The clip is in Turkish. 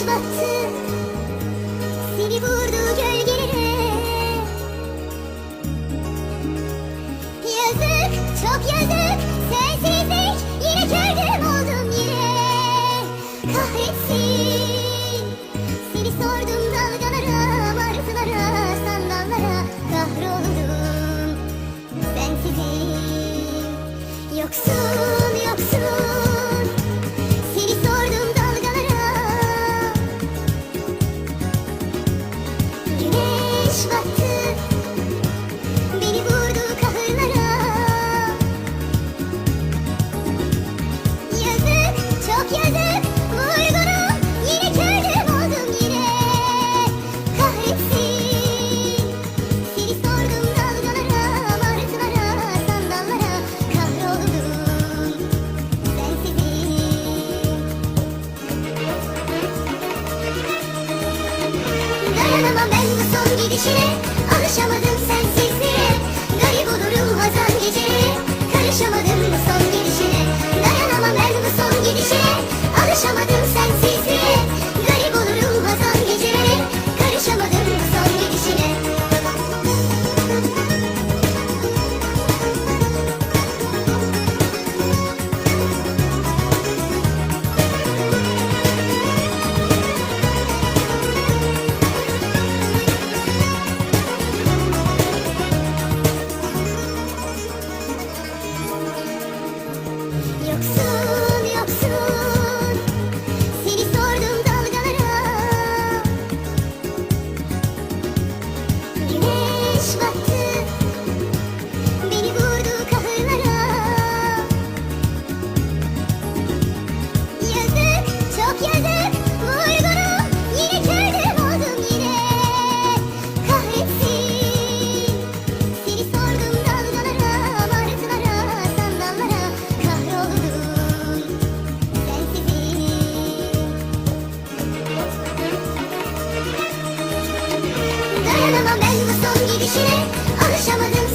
始末ルしま son gidişine Alışamadım sensizliğe. Garip olurum hazan geceleri Karışamadım bu son gidişine. Dayanamam ben bu son gidişine Alışamadım yok Gidişine alışamadım.